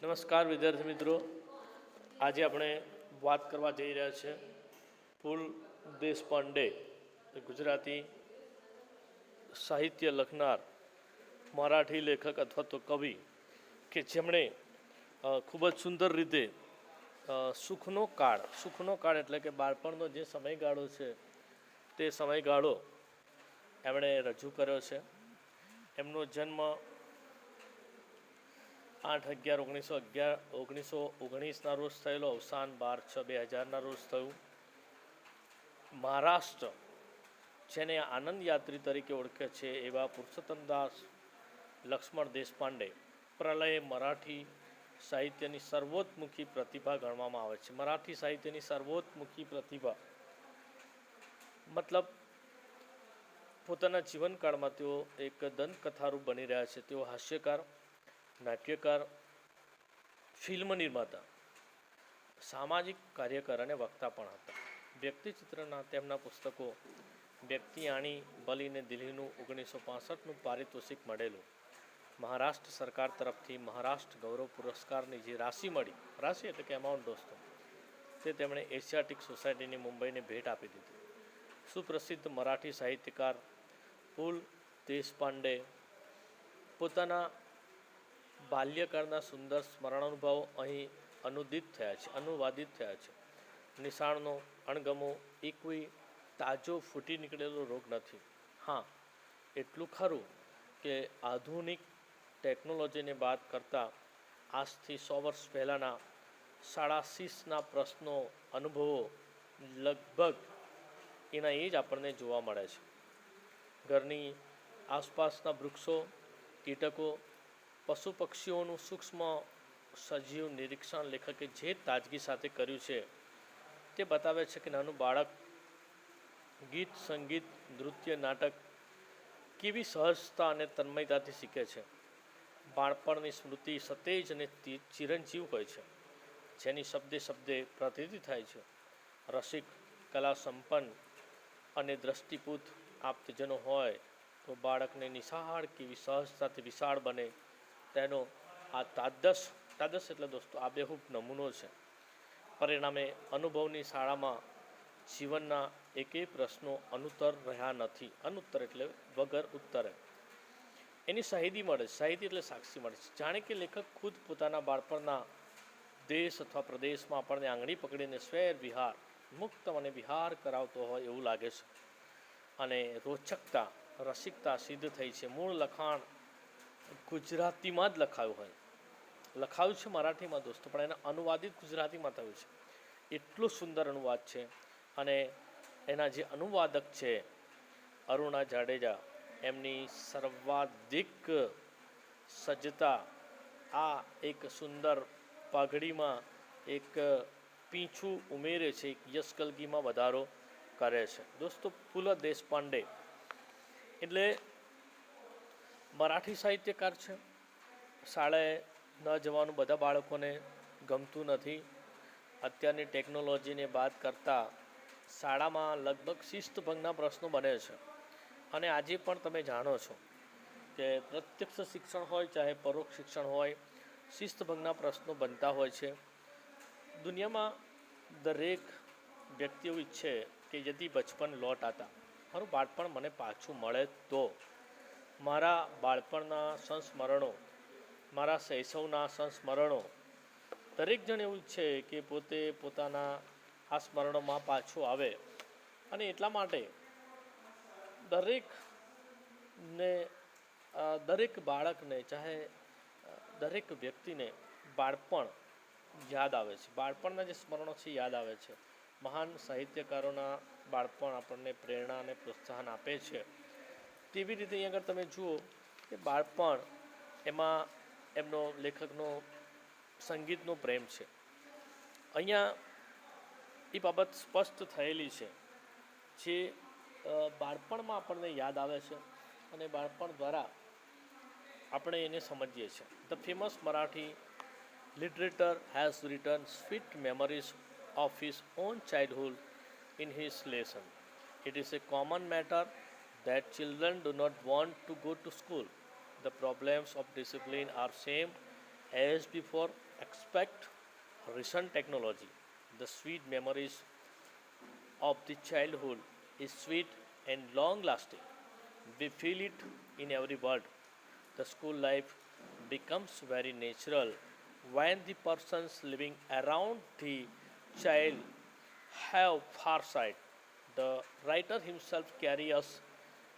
નમસ્કાર વિદ્યાર્થી મિત્રો. આજે આપણે વાત કરવા જઈ રહ્યા છે ફૂલ દેશપાંડે ગુજરાતી સાહિત્ય લખનાર, મરાઠી લેખક અથવા તો કવિ કે જેમણે ખૂબ જ સુંદર રીતે સુખનો કાળ સુખનો કાળ એટલે કે બાળપણનો જે સમયગાળો છે, તે સમયગાળો એમણે રજૂ કર્યો છે. એમનો જન્મ આઠ અગિયાર, ઓગણીસો અગિયાર, ઓગણીસો ઓગણીસના રોજ થયેલો અવસાન, બાર છ, બે હજારના રોજ થયું. મહારાષ્ટ્ર, જેને આનંદ યાત્રી તરીકે ઓળખે છે એવા પુરુષોત્તમદાસ લક્ષ્મણ દેશપાંડે, પ્રલય મરાઠી સાહિત્યની સર્વોત્મુખી પ્રતિભા ગણવામાં આવે છે. મરાઠી સાહિત્યની સર્વોત્મુખી પ્રતિભા મતલબ પોતાના જીવનકાળમાં તેઓ એક દંતકથારૂપ બની રહ્યા છે. તેઓ હાસ્યકાર નાટ્યકાર, ફિલ્મ નિર્માતા, સામાજિક કાર્યકર અને વક્તા પણ હતા. વ્યક્તિચિત્રના તેમના પુસ્તકો વ્યક્તિ આણી બલીને દિલ્હીનું ઓગણીસો પાસઠનું પારિતોષિક મળેલું. મહારાષ્ટ્ર સરકાર તરફથી મહારાષ્ટ્ર ગૌરવ પુરસ્કારની જે રાશિ મળી, રાશિ એટલે કે એમાઉન્ટ દોસ્તો, તે તેમણે એશિયાટિક સોસાયટીની મુંબઈને ભેટ આપી દીધી. સુપ્રસિદ્ધ મરાઠી સાહિત્યકાર પુલ દેશપાંડે પોતાના બાલ્યકાળના સુંદર સ્મરણાનુભવો અહીં અનુદિત થયા છે, અનુવાદિત થયા છે. નિશાળનો અણગમો એ કોઈ તાજો ફૂટી નીકળેલો રોગ નથી. હા, એટલું ખરું કે આધુનિક ટેકનોલોજીને બાદ કરતાં આજથી સો વર્ષ પહેલાંના સીસના પ્રશ્નો, અનુભવો લગભગ એના એ જ આપણને જોવા મળે છે. ઘરની આસપાસના વૃક્ષો, કીટકો પશુ પક્ષીઓનું સૂક્ષ્મ સજીવ નિરીક્ષણ લેખકે જે તાજગી સાથે કર્યું છે, તે બતાવે છે કે નાનું બાળક ગીત, સંગીત, નૃત્ય, નાટક કેવી સહજતા અને તન્મયતાથી શીખે છે. બાળપણની સ્મૃતિ સતેજ અને ચિરંજીવ હોય છે, જેની શબ્દે શબ્દે પ્રતિતિ થાય છે. રસિક, કલા સંપન્ન અને દ્રષ્ટિપૂત આપતજનો હોય તો બાળકને નિશાળ કેવી સહજતાથી વિશાળ બને તેનો આ તાદસ તાદસ એટલે દોસ્તો, આ બેહૂબ નમૂનો છે. પરિણામે અનુભવની શાળામાં જીવનના એકેય પ્રશ્નો અનુત્તર રહ્યા નથી. અનુત્તર એટલે વગર ઉત્તરે. એની શહીદી મળે છે. શહીદી એટલે સાક્ષી મળે છે. જાણે કે લેખક ખુદ પોતાના બાળપણના દેશ અથવા પ્રદેશમાં આપણને આંગળી પકડીને સ્વેર વિહાર, મુક્ત અને વિહાર કરાવતો હોય એવું લાગે છે. અને રોચકતા, રસિકતા સિદ્ધ થઈ છે. મૂળ લખાણ ગુજરાતીમાં જ લખાયું હોય. લખાયું છે મરાઠીમાં દોસ્તો, પણ એને અનુવાદિત ગુજરાતીમાં થયું છે. એટલું સુંદર અનુવાદ છે અને એના જે અનુવાદક છે અરુણા જાડેજા, એમની સર્વાધિક સજ્જતા, આ એક સુંદર પાઘડીમાં એક પીંછું ઉમેરે છે, એક યશકલગીમાં વધારો કરે છે. દોસ્તો પુલ દેશપાંડે. એટલે મરાઠી સાહિત્યકાર છે. શાળાએ ન જવાનું બધા બાળકોને ગમતું નથી. અત્યારની ટેકનોલોજીને બાદ કરતાં શાળામાં લગભગ શિસ્તભંગના પ્રશ્નો બને છે. અને આજે પણ તમે જાણો છો કે પ્રત્યક્ષ શિક્ષણ હોય, ચાહે પરોક્ષ શિક્ષણ હોય, શિસ્તભંગના પ્રશ્નો બનતા હોય છે. દુનિયામાં દરેક વ્યક્તિ એવું ઈચ્છે કે યદી બચપન લોટ આતા મારું બાળપણ મને પાછું મળે તો. મારા બાળપણના સંસ્મરણો, મારા શૈશવના સંસ્મરણો, દરેક જણ એવું છે કે પોતે પોતાના આ સ્મરણોમાં પાછું આવે. અને એટલા માટે દરેકને દરેક બાળકને, ચાહે દરેક વ્યક્તિને બાળપણ યાદ આવે છે. બાળપણના જે સ્મરણો છે યાદ આવે છે. મહાન સાહિત્યકારોના બાળપણ આપણને પ્રેરણા અને પ્રોત્સાહન આપે છે. તેવી રીતે અહીં આગળ તમે જુઓ કે બાળપણ એમાં એમનો લેખકનો, સંગીતનો પ્રેમ છે. અહીંયા એ બાબત સ્પષ્ટ થયેલી છે જે બાળપણમાં આપણને યાદ આવે છે અને બાળપણ દ્વારા આપણે એને સમજીએ છીએ. The famous Marathi litterateur has written sweet memories of his own childhood in his lesson it is a common matter that children do not want to go to school. The problems of discipline are same As before, expect recent technology. The sweet memories of the childhood is sweet and long lasting. We feel it in every word. The school life becomes very natural when the persons living around the child have far sight. The writer himself carries us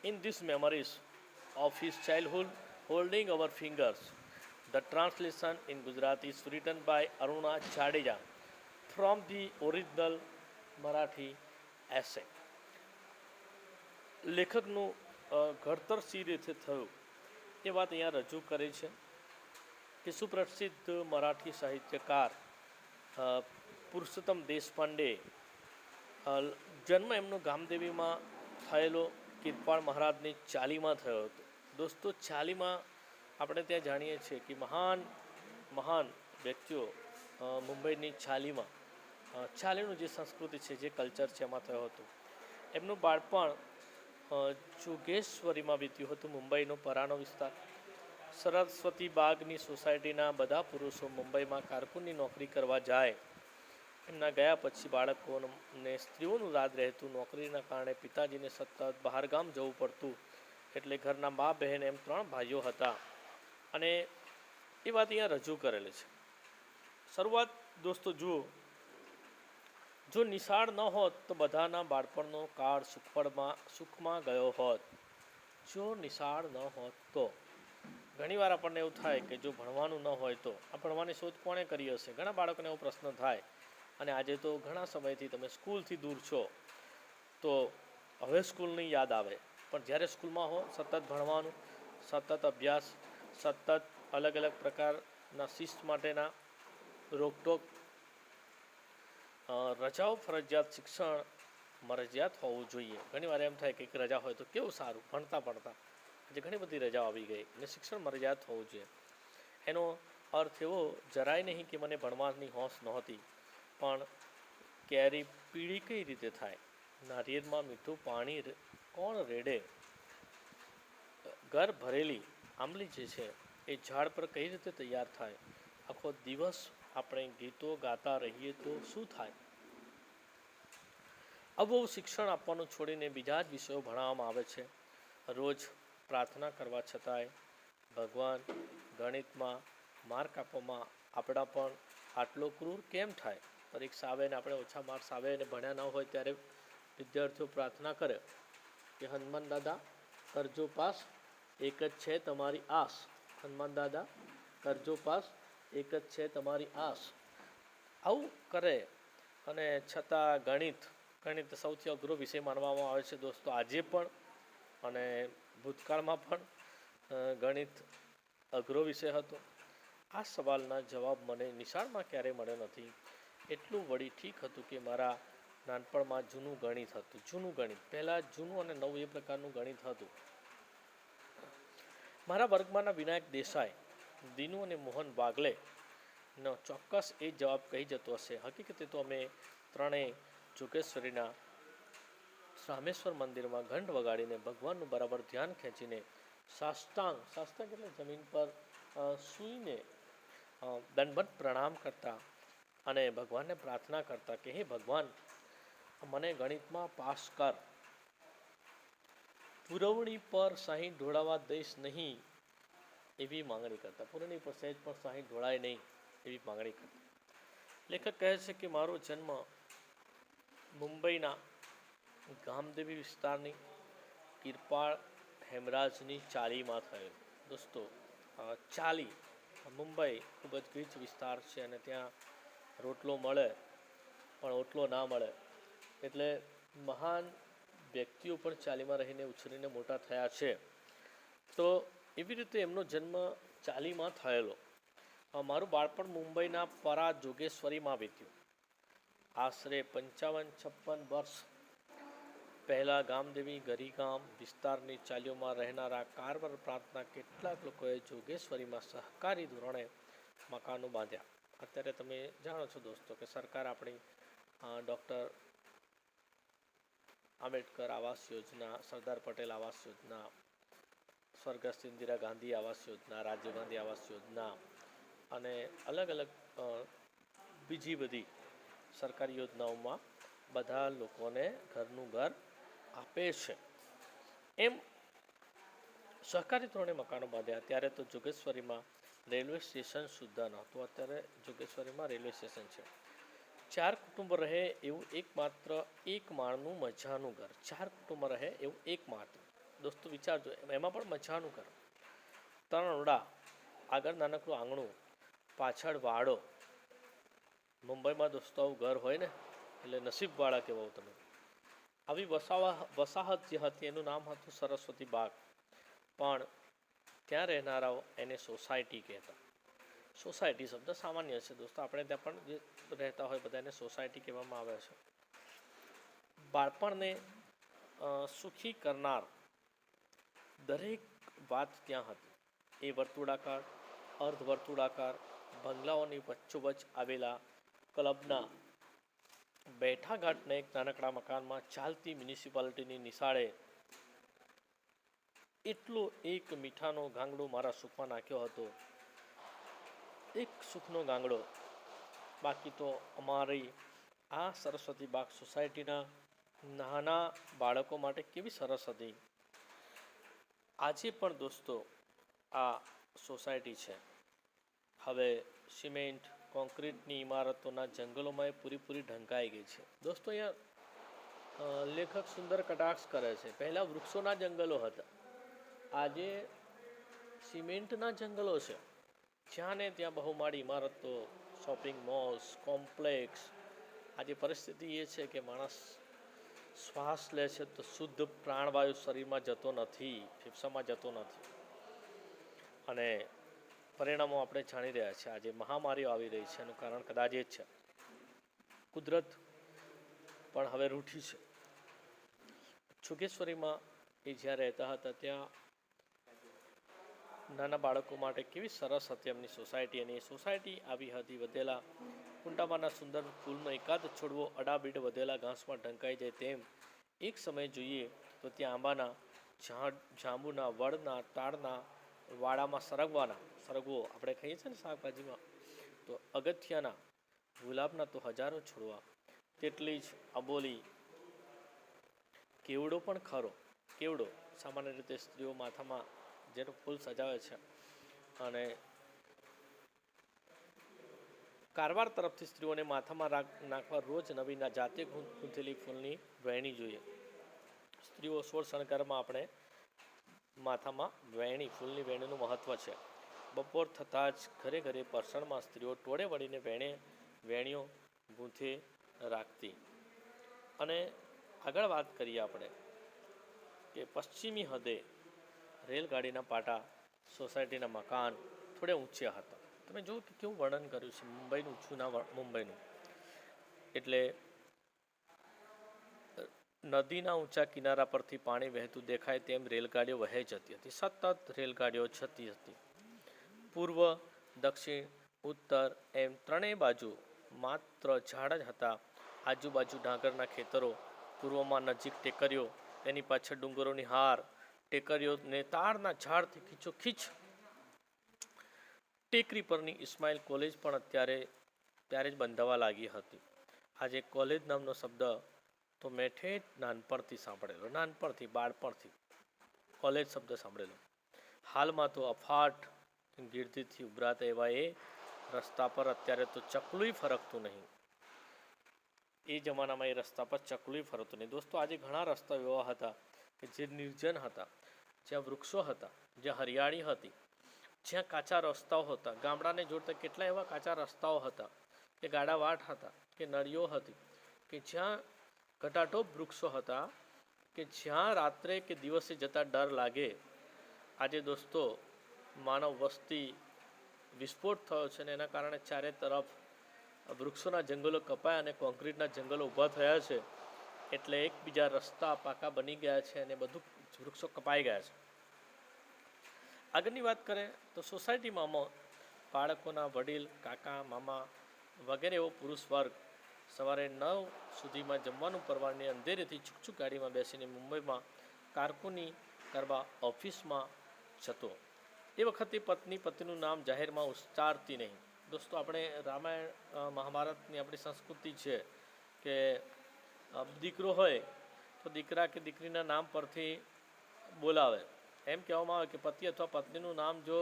in these memories of his childhood holding our fingers. The translation in Gujarati is written by Aruna Chadeja from the original Marathi essay. લેખકનું ઘડતર સી રીતે થયું એ વાત અહીંયા રજૂ કરે છે કે સુપ્રસિદ્ધ મરાઠી સાહિત્યકાર પુરુષોત્તમ દેશપાંડે જન્મ એમનો ગામદેવીમાં થયેલો કિરપાળ મહારાજની ચાલીમાં થયો હતો. દોસ્તો, ચાલીમાં આપણે ત્યાં જાણીએ છીએ કે મહાન મહાન વ્યક્તિઓ મુંબઈની ચાલીમાં ચાલીનું જે સંસ્કૃતિ છે, જે કલ્ચર છે એમાં થયો હતો. એમનું બાળપણ જોગેશ્વરીમાં વીત્યું હતું, મુંબઈનો પરાનો વિસ્તાર. સરસ્વતી બાગની સોસાયટીના બધા પુરુષો મુંબઈમાં કારકુનની નોકરી કરવા જાય. એમના ગયા પછી બાળકોને સ્ત્રીઓનું રાજ રહેતું. નોકરીના કારણે પિતાજીને સતત બહારગામ જવું પડતું. એટલે ઘરના મા, બહેન એમ ત્રણ ભાઈઓ હતા. અને એ વાત અહીંયા રજૂ કરેલી છે. શરૂઆત દોસ્તો જુઓ. જો નિશાળ ન હોત તો બધાના બાળપણનો કાળ સુખપળમાં, સુખમાં ગયો હોત. જો નિશાળ ન હોત તો. ઘણીવાર આપણને એવું થાય કે જો ભણવાનું ન હોય તો. આ ભણવાની શોધ કોણે કરી હશે? ઘણા બાળકોને એવો પ્રશ્ન થાય. અને આજે તો ઘણા સમયથી તમે સ્કૂલથી દૂર છો, તો હવે સ્કૂલની યાદ આવે. પણ જ્યારે સ્કૂલમાં હો, સતત ભણવાનું, સતત અભ્યાસ, સતત અલગ અલગ પ્રકારના શિસ્ત માટેના રોકટોક રજાઓ, ફરજિયાત શિક્ષણ, મરજિયાત હોવું જોઈએ. ઘણીવાર એમ થાય કે એક રજા હોય તો કેવું સારું? ભણતા ભણતા. આજે ઘણી બધી રજાઓ આવી ગઈ અને શિક્ષણ મરજિયાત હોવું જોઈએ. એનો અર્થ એવો જરાય નહીં કે મને ભણવાની હોશ નહોતી. પણ કેરી પીળી કઈ રીતે થાય? નારિયેળમાં મીઠું પાણી કોણ રેડે? ઘર ભરેલી આંબલી જે છે, એ ઝાડ પર કઈ રીતે તૈયાર થાય? આખો દિવસ આપણે ગીતો ગાતા રહીએ તો શું થાય? અબહુ શિક્ષણ આપવાનું છોડીને બીજા જ વિષયો ભણાવવામાં આવે છે. રોજ પ્રાર્થના કરવા છતાંય ભગવાન ગણિતમાં માર્ક આપવામાં, આપણા પણ આટલો ક્રૂર કેમ થાય? પરીક્ષા આવે ને આપણે ઓછા માર્ક્સ આવે અને ભણ્યા ન હોય ત્યારે વિદ્યાર્થીઓ પ્રાર્થના કરે કે હનુમાન દાદા કરજો પાસ, એક જ છે તમારી આસ. હનુમાન દાદા કરજો પાસ, એક જ છે તમારી આસ. આવું કરે અને છતાં ગણિત ગણિત સૌથી અઘરો વિષય માનવામાં આવે છે દોસ્તો આજે પણ અને ભૂતકાળમાં પણ ગણિત અઘરો વિષય હતો. આ સવાલના જવાબ મને નિશાળમાં ક્યારેય મળ્યો નથી. એટલું વળી ઠીક હતું કે મારા નાનપણમાં જૂનું ગણિત હતું, જૂનું ગણિત. પહેલાં જૂનું અને નવું એ પ્રકારનું ગણિત હતું. મારા વર્ગમાંના વિનાયક દેસાઈ, દીનુ અને મોહન વાગલે નો ચોક્કસ એ જવાબ કહી જતો હશે. હકીકતે તો અમે ત્રણેય જોગેશ્વરીના રામેશ્વર મંદિરમાં ઘંટ વગાડીને ભગવાનનું બરાબર ધ્યાન ખેંચીને સાષ્ટાંગ સાષ્ટાંગ એટલે જમીન પર સૂઈને દંડવત પ્રણામ કરતા અને ભગવાનને પ્રાર્થના કરતા કે, હે ભગવાન, મને ગણિતમાં પાસ કર. પુરવણી પર સાહીઠ ઢોળાવા દઈશ નહીં. એવી માંગણી કરતા. પુરવણી પર સહેજ પણ સાહીઠ ઢોળાય નહીં એવી માંગણી કરતા. લેખક કહે છે કે, મારો જન્મ મુંબઈના ગામદેવી વિસ્તારની કિરપાળ હેમરાજની ચાલીમાં થયો. દોસ્તો ચાલી મુંબઈ ખૂબ જ ગીચ વિસ્તાર છે અને ત્યાં રોટલો મળે, પણ ઓટલો ના મળે. એટલે મહાન વ્યક્તિઓ પણ ચાલીમાં રહીને ઉછરીને મોટા થયા છે. તો એવી રીતે એમનો જન્મ ચાલીમાં થયેલો. મારું બાળપણ મુંબઈના પરા જોગેશ્વરીમાં વીત્યું. આશરે પંચાવન છપ્પન વર્ષ પહેલાં ગામદેવી ગરીગામ વિસ્તારની ચાલીઓમાં રહેનારા કારવર પ્રાંતના કેટલાક લોકોએ જોગેશ્વરીમાં સહકારી ધોરણે મકાનો બાંધ્યા. અત્યારે તમે જાણો છો દોસ્તો કે સરકાર આપણી ડૉક્ટર આંબેડકર આવાસ યોજના, સરદાર પટેલ આવાસ યોજના, સ્વર્ગસ્થ ઇન્દિરા ગાંધી આવાસ યોજના, રાજીવ ગાંધી આવાસ યોજના અને અલગ અલગ બીજી બધી સરકારી યોજનાઓમાં બધા લોકોને ઘરનું ઘર આપે છે. એમ સહકારી ધોરણે મકાનો બાંધ્યા. ત્યારે તો જોગેશ્વરીમાં રેલવે સ્ટેશન સુદ્ધા નહોતું અત્યારે જોગેશ્વરીમાં રેલવે સ્ટેશન છે. ચાર કુટુંબ રહે એવું એકમાત્ર એક માળનું મજાનું ઘર. ચાર કુટુંબ રહે એવું એક માત્ર દોસ્તો વિચારજો એમ- પણ મજાનું ઘર. ત્રણ ઓરડા આગળ નાનકડું આંગણું, પાછળ વાડો. મુંબઈમાં દોસ્તો, આવું ઘર હોય ને, એટલે નસીબવાળા કહેવાઓ તમે. આવી વસાવા, વસાહત જે હતી, એનું નામ હતું સરસ્વતી બાગ. પણ ત્યાં રહેનારાઓ એને સોસાયટી કહેતા? સોસાયટી શબ્દ સામાન્ય છે દોસ્તો. આપણે ત્યાં પણ જે રહેતા હોય બધા એને સોસાયટી કહેવામાં આવે છે. બાળપણને સુખી કરનાર દરેક વાત ત્યાં હતી. એ વર્તુળાકાર, અર્ધ વર્તુળાકાર, બંગલાઓની વચ્ચોવચ્ચ આવેલા ક્લબના બેઠાઘાટને એક નાનકડા મકાનમાં ચાલતી મ્યુનિસિપાલિટીની નિશાળે એટલો એક મીઠાનો ગાંગડો મારા સુખમાં નાખ્યો હતો. એક સુખનો ગાંગડો. બાકી તો અમારી આ સરસ્વતી બાગ સોસાયટીના નાના બાળકો માટે કેવી સરસ હતી. આજે પણ દોસ્તો આ સોસાયટી છે. હવે સિમેન્ટ, કોન્ક્રીટની ઇમારતોના જંગલોમાં એ પૂરીપૂરી ઢંકાઈ ગઈ છે. દોસ્તો અહીંયા લેખક સુંદર કટાક્ષ કરે છે. પહેલાં વૃક્ષોના જંગલો હતા. આજે સિમેન્ટના જંગલો છે. જ્યાં ને ત્યાં બહુમાળી ઇમારતો, શોપિંગ મોલ્સ, કોમ્પ્લેક્સ, આજે પરિસ્થિતિ એ છે કે માણસ શ્વાસ લે છે તો શુદ્ધ પ્રાણવાયુ શરીરમાં જતો નથી, ફેફસામાં જતો નથી. અને પરિણામો આપણે જાણી રહ્યા છીએ. આજે મહામારીઓ આવી રહી છે, એનું કારણ કદાચ એ જ છે. કુદરત પણ હવે રૂઠી છે. છુકેશ્વરીમાં એ જ્યાં રહેતા હતા, ત્યાં નાના બાળકો માટે કેવી સરસ હતી એમની સોસાયટી અને એ સોસાયટી આવી હતી વધેલા. કુંડામાંના સુંદર ફૂલનો એકાદ છોડવો અડાબીડ વધેલા ઘાસમાં ઢંકાઈ જાય તેમ. એક સમય જોઈએ તો ત્યાં આંબાના ઝાડ જાંબુના વડના તાળના વાડામાં સરગવાના સરગવો આપણે ખાઈએ છીએ ને શાકભાજીમાં. તો અગથિયાના ગુલાબના તો હજારો છોડવા. તેટલી જ અબોલી કેવડો પણ ખરો. કેવડો? સામાન્ય રીતે સ્ત્રીઓ માથામાં જેનું ફૂલ સજાવે છે. અને કારવાર તરફથી સ્ત્રીઓને માથામાં નાખવા રોજ નવીના જાતે ગૂંથેલી ફૂલની વહેણી જોઈએ. સ્ત્રીઓ સોળ શણગારમાં આપણે માથામાં વહેણી ફૂલની વહેણીનું મહત્ત્વ છે. બપોર થતાં જ ઘરે ઘરે પરસણમાં સ્ત્રીઓ ટોળે વળીને વેણે, વેણીઓ ગૂંથે રાખતી. અને આગળ વાત કરીએ આપણે કે પશ્ચિમી હદે રેલગાડીના પાટા, સોસાયટીના મકાન થોડે ઊંચ્યા હતા. તમે જુઓ કે કેવું વર્ણન કર્યું છે, મુંબઈનું ઊંચું ના મુંબઈનું. એટલે, નદીના ઊંચા કિનારા પરથી પાણી વહેતું દેખાય તેમ રેલગાડીઓ વહે જતી હતી. સતત રેલગાડીઓ જતી હતી. પૂર્વ, દક્ષિણ, ઉત્તર એમ ત્રણેય બાજુ માત્ર ઝાડ જ હતા. આજુબાજુ ડાંગરના ખેતરો, પૂર્વમાં નજીક ટેકરીઓ તેની પાછળ ડુંગરોની હાર ટેકરીઓને તારના ઝાડથી ખીચોખીચ ટેકરી પરની ઇસ્માઇલ કોલેજ પણ અત્યારે, ત્યારે જ બંધાવા લાગી હતી. આજે કોલેજ નામનો શબ્દ તો મેં ઠેઠ નાનપણથી સાંભળેલો, નાનપણથી, બાળપણથી કોલેજ શબ્દ સાંભળેલો. હાલમાં તો અફાટ ગીર્દીથી ઉભરાતા એવા એ રસ્તા પર અત્યારે તો ચકલુંય ફરકતું નહીં. એ જમાનામાં એ રસ્તા પર ચકલુંય ફરતું નહીં. દોસ્તો, આજે ઘણા રસ્તા એવા હતા કે જે નિર્જન હતા, જ્યાં વૃક્ષો હતા, જ્યાં હરિયાળી હતી, જ્યાં કાચા રસ્તાઓ હતા. ગામડાને જોડતા કેટલા એવા કાચા રસ્તાઓ હતા કે ગાડાવાટ હતા, કે નળીઓ હતી, કે જ્યાં ઘટાટોપ વૃક્ષો હતા, કે જ્યાં રાત્રે કે દિવસે જતા ડર લાગે. આજે દોસ્તો, માનવ વસ્તી વિસ્ફોટ થયો છે ને એના કારણે ચારે તરફ વૃક્ષોના જંગલો કપાયા અને કોન્ક્રીટના જંગલો ઊભા થયા છે. એટલે એકબીજા રસ્તા પાકા બની ગયા છે અને બધું વૃક્ષો કપાઈ ગયા છે. આગળની વાત કરીએ તો સોસાયટીમાં બાળકોના વડીલ, કાકા, મામા વગેરે એવો પુરુષ વર્ગ સવારે નવ સુધીમાં જમવાનું પરવારની અંધેરેથી છુકછુક ગાડીમાં બેસીને મુંબઈમાં કારકુની કરવા ઓફિસમાં જતો. એ વખતે પત્ની પતિનું નામ જાહેરમાં ઉચ્ચારતી નહીં. દોસ્તો, આપણે રામાયણ મહાભારતની આપણી સંસ્કૃતિ છે કે દીકરો હોય તો દીકરા કે દીકરીના નામ પરથી બોલાવે. એમ કહેવામાં આવે કે પતિ અથવા પત્નીનું નામ જો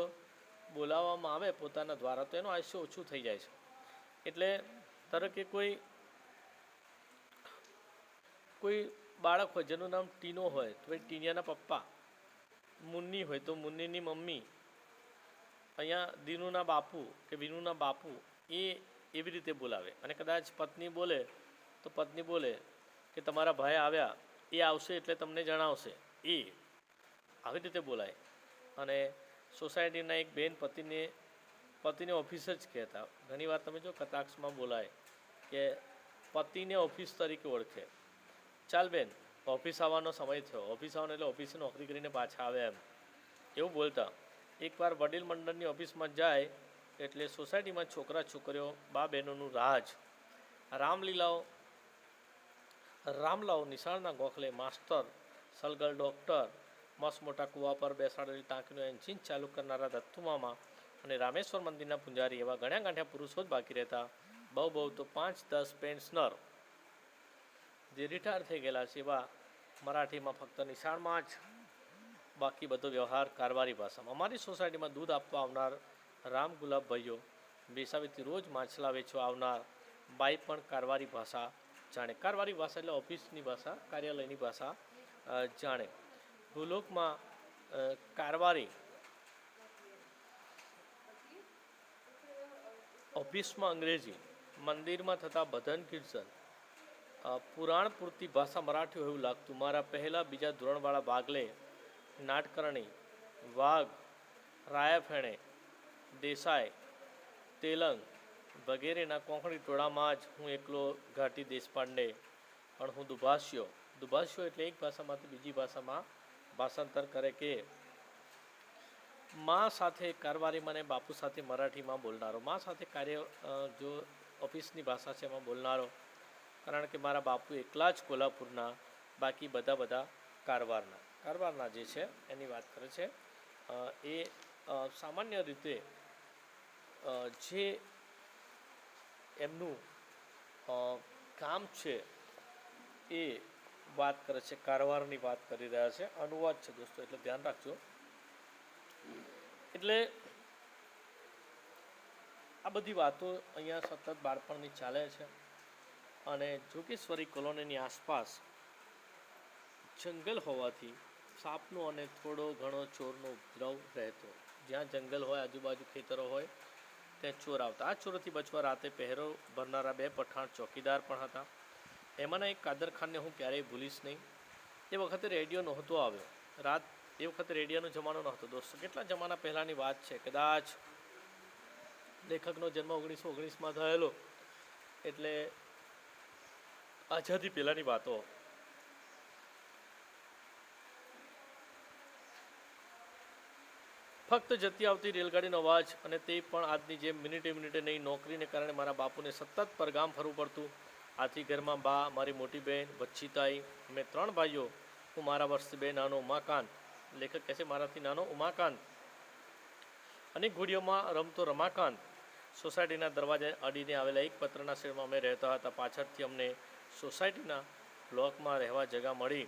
બોલાવવામાં આવે પોતાના દ્વારા, તો એનું આયુષ્ય ઓછું થઈ જાય છે. એટલે ધારો કે કોઈ કોઈ બાળક હોય, જેનું નામ ટીનો હોય, તો એ ટીનિયાના પપ્પા, મુન્ની હોય, તો મુન્નીની મમ્મી, અહીંયા દીનુના બાપુ કે વિનુના બાપુ, એ એવી રીતે બોલાવે. અને કદાચ પત્ની બોલે, તો પત્ની બોલે કે તમારા ભાઈ આવ્યા, એ આવશે એટલે તમને જણાવશે. એ આવી રીતે બોલાય. અને સોસાયટીના એક બેન પતિને પતિને ઓફિસ જ કહેતા. ઘણીવાર તમે જો કટાક્ષમાં બોલાય કે પતિને ઓફિસ તરીકે ઓળખે. ચાલ બેન, ઓફિસ આવવાનો સમય થયો. ઓફિસ આવવાનો એટલે ઓફિસે નોકરી કરીને પાછા આવે એમ. એવું બોલતા. એકવાર વડીલ મંડળની ઓફિસમાં જાય એટલે સોસાયટીમાં છોકરા છોકરીઓ બા બહેનોનું રાજ. રામલીલાઓ રામલાઓ નિશાળના ગોખલે માસ્ટર, સલગલ ડૉક્ટર, મસ્ત મોટા કૂવા પર બેસાડેલી ટાંકીનું એન્જિન ચાલુ કરનારા દત્તુમામા અને રામેશ્વર મંદિરના પૂંજારી એવા ગણ્યા ગાંઠ્યા પુરુષો જ બાકી રહેતા. બહુ બહુ તો પાંચ દસ પેન્શનર. જે રિટાયર થઈ ગયેલા છે એવા મરાઠીમાં ફક્ત નિશાળમાં જ. બાકી બધો વ્યવહાર કારવારી ભાષામાં. અમારી સોસાયટીમાં દૂધ આપવા આવનાર રામ ગુલાબભાઈઓ બેસાવીથી રોજ માછલા વેચવા આવનાર બાઈ પણ કારવારી ભાષા જાણે. કારવારી ભાષા એટલે ઓફિસની ભાષા, કાર્યાલયની ભાષા જાણે. ભૂલોકમાં કારવારી. ઓફિસમાં અંગ્રેજી. મંદિરમાં થતા ભજન કીર્તન. પુરાણ પૂરતી ભાષા મરાઠી એવું લાગતું. મારા પહેલાં બીજા ધોરણવાળા બાગલે નાટકરણી. વાઘ. રાયાફેણે. દેસાઈ. તેલંગ. વગેરેના કોંકણી ટોળામાં જ હું એકલો ઘાટી દેશપાંડે, પણ હું દુભાષ્યો. દુભાષ્યો એટલે એક ભાષામાંથી બીજી ભાષામાં ભાષાંતર કરે કે, મા સાથે કારવારી મને બાપુ સાથે મરાઠીમાં બોલનારો. મા સાથે કાર્ય જો ઓફિસની ભાષા છે એમાં બોલનારો. કારણ કે મારા બાપુ એકલા જ કોલ્હાપુરના, બાકી બધા બધા કારવારના. કારવારના જે છે એની વાત કરે છે. એ સામાન્ય રીતે જે એમનું કામ છે એ વાત કરે છે, કારવારની વાત કરી રહ્યા છે. અનુવાદ છે દોસ્તો, એટલે ધ્યાન રાખજો. એટલે આ બધી વાતો અહીંયા સતત બાળપણની ચાલે છે અને જોગેશ્વરી કોલોનીની આસપાસ જંગલ હોવાથી સાપનો અને થોડો ઘણો ચોરનો ઉપદ્રવ રહેતો. જ્યાં જંગલ હોય, આજુબાજુ ખેતરો હોય ત્યાં ચોર આવતા. આ ચોરોથી બચવા રાતે પહેરો ભરનારા બે પઠાણ ચોકીદાર પણ હતા. એમાંના એક કાદર ખાનને હું ક્યારેય ભૂલીશ નહીં. એ વખતે રેડિયો નહોતો આવ્યો. રાત, એ વખતે રેડિયોનો જમાનો નહોતો. દોસ્તો, કેટલા જમાના પહેલાંની વાત છે. કદાચ લેખકનો જન્મ ઓગણીસો ઓગણીસમાં થયેલો. એટલે આઝાદી પહેલાંની વાતો. ફક્ત જતી આવતી રેલગાડીનો અવાજ અને તે પણ આજની જેમ મિનિટે મિનિટે નહીં, નોકરીને કારણે મારા બાપુને સતત પરગામ ફરવું પડતું. આથી ઘરમાં બા, મારી મોટી બહેન વચ્ચીતાઈ અમે ત્રણ ભાઈઓ, હું મારા વર્ષથી બે નાનો ઉમાકાંત લેખક કહે છે, મારાથી નાનો ઉમાકાંત અનેક ઘોડીઓમાં રમતો રમાકાંત સોસાયટીના દરવાજે અડીને આવેલા એક પત્રના શેડમાં અમે રહેતા હતા. પાછળથી અમને સોસાયટીના બ્લોકમાં રહેવા જગા મળી.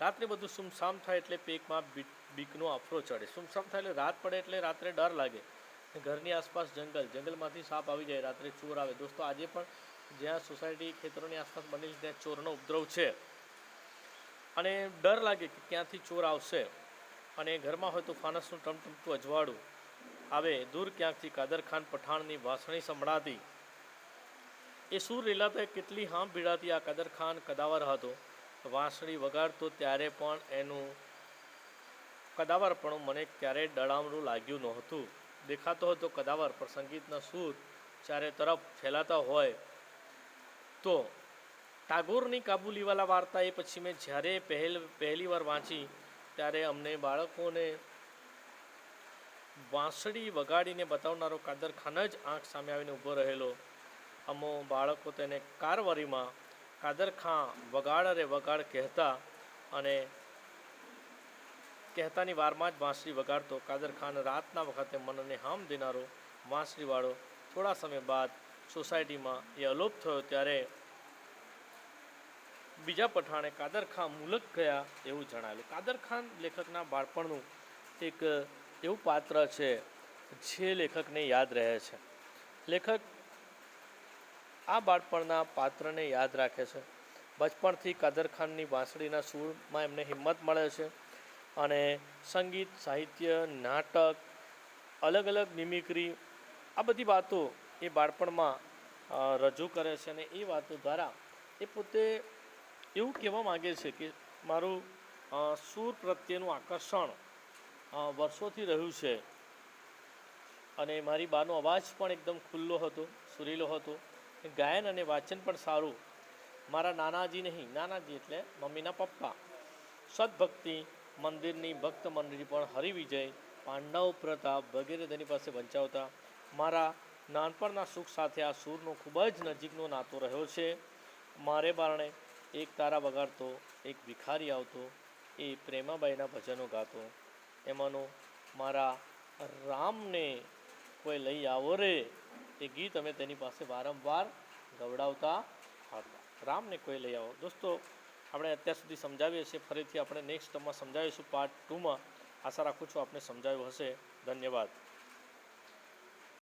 રાત્રે બધું સુમસામ થાય એટલે પેકમાં બી- બીકનો આફરો ચડે. સુમસામ થાય એટલે રાત પડે એટલે રાત્રે ડર લાગે. ઘરની આસપાસ જંગલ, જંગલમાંથી સાપ આવી જાય, રાત્રે ચોર આવે. દોસ્તો, આજે પણ જ્યાં સોસાયટી ખેતરોની આસપાસ બનેલી ત્યાં ચોરનો ઉપદ્રવ છે. અને ડર લાગે કે ક્યાંથી ચોર આવશે. અને ઘરમાં હોય તો ફાનસનું ટમટમતું અજવાળું આવે, દૂર ક્યાંકથી કાદરખાન પઠાણની વાસણી સંભળાતી. એ સૂર રેલાતા કેટલી હામ ભીડાતી આ કાદરખાન કદાવર હતો. વાંસળી વગાડતો ત્યારે પણ એનું કદાવરપણું મને ક્યારેય ડળામણું લાગ્યું નહોતું. દેખાતો હતો કદાવર પણ સંગીતના સૂર ચારે તરફ ફેલાતા હોય તો. ટાગોરની કાબુલીવાલા વાર્તા એ પછી મેં જ્યારે પહેલ, પહેલી વાર વાંચી ત્યારે અમને બાળકોને વાંસળી વગાડીને બતાવનારો કાદર ખાન જ આંખ સામે આવીને ઊભો રહેલો. અમો બાળકો તેને કારવારીમાં કાદર ખાં વગાડ રે વગાડ કહેતા અને કહેતાની વારમાં જ વાંસળી વગાડતો કાદર ખાન રાતના વખતે મનને હામ દેનારો વાંસળીવાળો થોડા સમય બાદ સોસાયટીમાં એ અલોપ થયો ત્યારે બીજા પઠાણે કાદર ખાન મુલક ગયા એવું જણાયેલું. કાદર ખાન લેખકના બાળપણનું એક એવું પાત્ર છે જે લેખકને યાદ રહે છે. લેખક આ બાળપણના પાત્રને યાદ રાખે છે. બચપણથી કાદર ખાનની વાંસળીના સૂરમાં એમને હિંમત મળે છે. અને સંગીત, સાહિત્ય, નાટક અલગ અલગ મિમિક્રી આ બધી વાતો એ બાળપણમાં રજૂ કરે છે અને એ વાતો દ્વારા એ પોતે એવું કહેવા માગે છે કે મારું સૂર પ્રત્યેનું આકર્ષણ વર્ષોથી રહ્યું છે. અને મારી બાનો અવાજ પણ એકદમ ખુલ્લો હતો, સુરીલો હતો. ગાયન અને વાંચન પણ સારું. મારા નાનાજી નહીં, નાનાજી એટલે મમ્મીના પપ્પા. સદભક્તિ મંદિરની ભક્ત મંડળી પણ હરિવિજય પાંડવ પ્રતાપ વગેરે તેની પાસે વંચાવતા. મારા નાનપણના સુખ સાથે આ સૂરનો ખૂબ જ નજીકનો નાતો રહ્યો છે. મારે બારણે એક તારા વગાડતો, એક ભિખારી આવતો, એ પ્રેમાબાઈના ભજનો ગાતો. એમાંનો મારા રામને કોઈ લઈ આવો રે એ ગીત અમે તેની પાસે વારંવાર ગવડાવતા હતા. રામને કોઈ લઈ આવો. દોસ્તો આપણે અત્યાર સુધી સમજાવીએ છીએ. ફરીથી આપણે નેક્સ્ટમાં સમજાવીશું પાર્ટ ટુમાં આશા રાખું છું આપને સમજાવ્યું હશે. ધન્યવાદ.